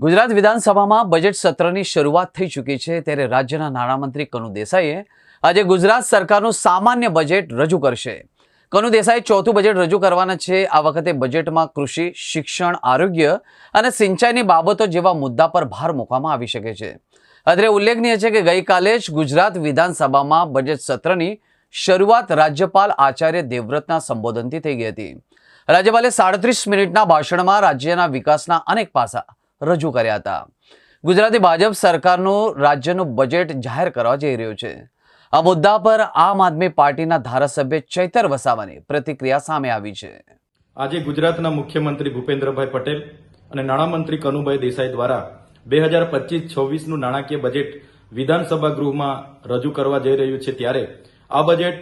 ગુજરાત વિધાનસભામાં બજેટ સત્રની શરૂઆત થઈ ચૂકી છે ત્યારે રાજ્યના નાણામંત્રી કનુ દેસાઈએ આજે ગુજરાત સરકારનું સામાન્ય બજેટ રજૂ કરશે. કનુ દેસાઈ ચોથું બજેટ રજૂ કરવાના છે. આ વખતે બજેટમાં કૃષિ, શિક્ષણ, આરોગ્ય અને સિંચાઈની બાબતો જેવા મુદ્દા પર ભાર મૂકવામાં આવી શકે છે. અત્રે ઉલ્લેખનીય છે કે ગઈકાલે જ ગુજરાત વિધાનસભામાં બજેટ સત્રની શરૂઆત રાજ્યપાલ આચાર્ય દેવવ્રતના સંબોધનથી થઈ ગઈ હતી. રાજ્યપાલે સાડત્રીસ મિનિટના ભાષણમાં રાજ્યના વિકાસના અનેક પાસા રજૂ કર્યા હતા. ગુજરાતી ભાજપ સરકારનું રાજ્યનું બજેટ જાહેર કરવા જઈ રહ્યું છે. આ મુદ્દા પર આમ આદમી પાર્ટીના ધારાસભ્ય ચૈતર વસાવાની પ્રતિક્રિયા સામે આવી છે. આજે ગુજરાતના મુખ્યમંત્રી ભૂપેન્દ્રભાઈ પટેલ અને નાણામંત્રી કનુભાઈ દેસાઈ દ્વારા બે હજાર પચીસ છવ્વીસનું નાણાકીય બજેટ વિધાનસભા ગૃહમાં રજૂ કરવા જઈ રહ્યું છે ત્યારે આ બજેટ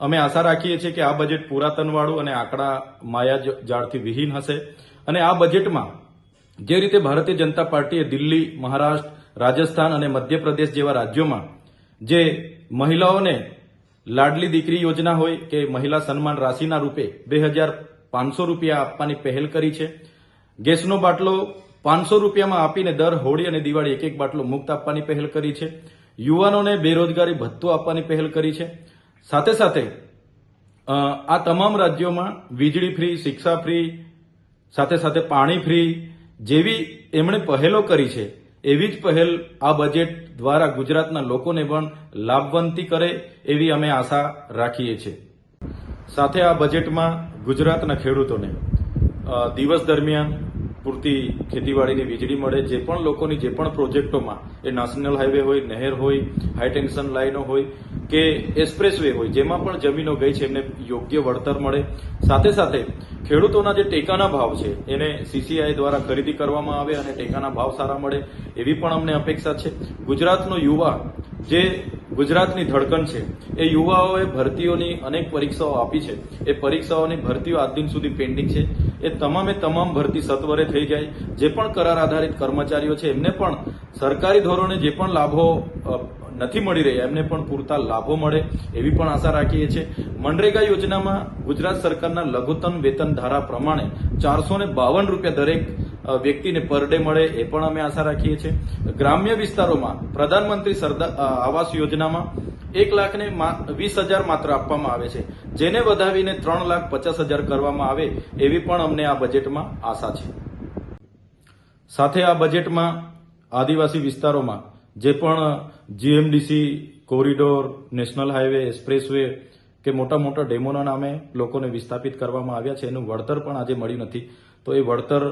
અમે આશા રાખીએ છીએ કે આ બજેટ પુરાતનવાળું અને આંકડા માયા જાળથી વિહીન હશે અને આ બજેટમાં જે રીતે ભારતીય જનતા પાર્ટીએ દિલ્હી, મહારાષ્ટ્ર, રાજસ્થાન અને મધ્યપ્રદેશ જેવા રાજ્યોમાં જે મહિલાઓને લાડલી દીકરી યોજના હોય કે મહિલા સન્માન રાશિના રૂપે બે હજાર પાંચસો રૂપિયા આપવાની પહેલ કરી છે. ગેસનો બાટલો પાંચસો રૂપિયામાં આપીને દર હોળી અને દિવાળી એક એક બાટલો મુક્ત આપવાની પહેલ કરી છે. યુવાનોને બેરોજગારી ભથ્થો આપવાની પહેલ કરી છે. સાથે સાથે આ તમામ રાજ્યોમાં વીજળી ફ્રી, શિક્ષા ફ્રી, સાથે સાથે પાણી ફ્રી જેવી એમણે પહેલો કરી છે, એવી જ પહેલ આ બજેટ દ્વારા ગુજરાતના લોકોને પણ લાભવંતી કરે એવી અમે આશા રાખીએ છીએ. સાથે આ બજેટમાં ગુજરાતના ખેડૂતોને દિવસ દરમિયાન પૂરતી ખેતીવાડીની વીજળી મળે, જે પણ લોકોની, જે પણ પ્રોજેક્ટોમાં, એ નેશનલ હાઈવે હોય, નહેર હોય હાઈ ટેન્શન લાઈનો હોય, કે એક્સપ્રેસ વે હોય, જેમાં પણ જમીનો ગઈ છે, એમને યોગ્ય વળતર મળે. સાથે સાથે, ખેડૂતોના જે ટેકાના ભાવ છે, એને સીસીઆઈ દ્વારા ખરીદી કરવામાં આવે અને ટેકાના ભાવ સારા મળે, એવી પણ અમને અપેક્ષા છે. ગુજરાતનો યુવા, જે ગુજરાતની ધડકણ છે. એ યુવાઓએ ભરતીઓની અનેક પરીક્ષાઓ આપી છે. એ પરીક્ષાઓની ભરતીઓ આજ દિન સુધી પેન્ડિંગ છે. એ તમામે તમામ ભરતી સત્વરે થઈ જાય. જે પણ કરાર આધારિત કર્મચારીઓ છે, એમને પણ સરકારી ધોરણે જે પણ લાભો નથી મળી રહ્યા, એમને પણ પૂરતા લાભો મળે એવી પણ આશા રાખીએ છીએ. મનરેગા યોજનામાં ગુજરાત સરકારના લઘુત્તમ વેતન ધારા પ્રમાણે ચારસો બાવન રૂપિયા દરેક વ્યક્તિને પર ડે મળે એ પણ અમે આશા રાખીએ છીએ. ગ્રામ્ય વિસ્તારોમાં પ્રધાનમંત્રી સરદાર આવાસ યોજનામાં એક લાખને વીસ હજાર માત્ર આપવામાં આવે છે. જેને વધાવીને ત્રણ લાખ પચાસ હજાર કરવામાં આવે એવી પણ અમને આ બજેટમાં આશા છે. સાથે આ બજેટમાં આદિવાસી વિસ્તારોમાં જે પણ GMDC, corridor, national highway, expressway કે મોટા મોટા ડેમોના નામે લોકોને વિસ્થાપિત કરવામાં આવ્યા છે, એનું વળતર પણ આજે મળ્યું નથી. તો એ વળતર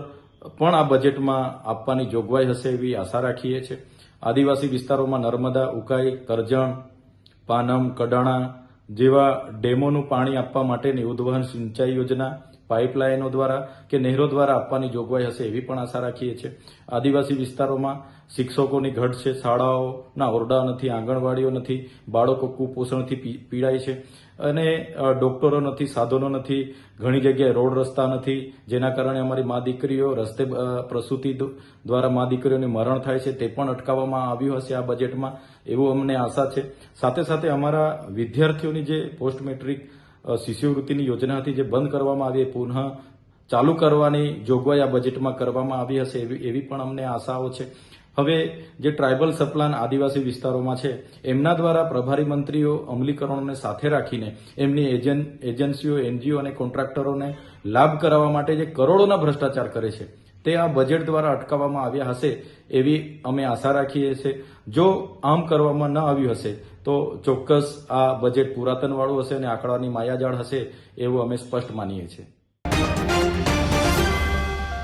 પણ આ બજેટમાં આપવાની જોગવાઈ હશે એવી આશા રાખીએ છીએ. આદિવાસી વિસ્તારોમાં નર્મદા, ઉકાઈ, કરજણ, પાનમ, કડાણા જેવા ડેમોનું પાણી આપવા માટેની ઉદ્વહન સિંચાઈ યોજના, પાઇપલાઇનો દ્વારા કે નહેરો દ્વારા આપવાની જોગવાઈ હશે એવી પણ આશા રાખીએ છીએ. આદિવાસી વિસ્તારોમાં શિક્ષકોની ઘટ છે. શાળાઓના ઓરડા નથી, આંગણવાડીઓ નથી, બાળકો કુપોષણથી પીડાય છે અને ડોક્ટરો નથી, સાધનો નથી, ઘણી જગ્યાએ રોડ રસ્તા નથી, જેના કારણે અમારી મા દીકરીઓ રસ્તે પ્રસૂતિ દ્વારા મા દીકરીઓને મરણ થાય છે, તે પણ અટકાવવામાં આવ્યું હશે આ બજેટમાં, એવું અમને આશા છે. સાથે સાથે અમારા વિદ્યાર્થીઓની જે પોસ્ટ મેટ્રિક શિષ્યવૃત્તિની યોજના હતી, જે બંધ કરવામાં આવી પુનઃ ચાલુ કરવાની જોગવાઈ આ બજેટમાં કરવામાં આવી હશે, એવી એવી પણ અમને આશાઓ છે. હવે જે ટ્રાઇબલ સપ્લાન આદિવાસી વિસ્તારોમાં છે, એમના દ્વારા પ્રભારી મંત્રીઓ અમલીકરણોને સાથે રાખીને એમની એજન્ટ એજન્સીઓ, એનજીઓ અને કોન્ટ્રાક્ટરોને લાભ કરાવવા માટે જે કરોડોના ભ્રષ્ટાચાર કરે છે, તે આ બજેટ દ્વારા અટકાવવામાં આવ્યા હશે એવી અમે આશા રાખીએ છીએ જો આમ કરવામાં ન આવ્યું હશે, તો ચોક્કસ આ બજેટ પુરાતનવાળું હશે અને આંકડાની માયાજાળ હશે એવું અમે સ્પષ્ટ માનીએ છીએ.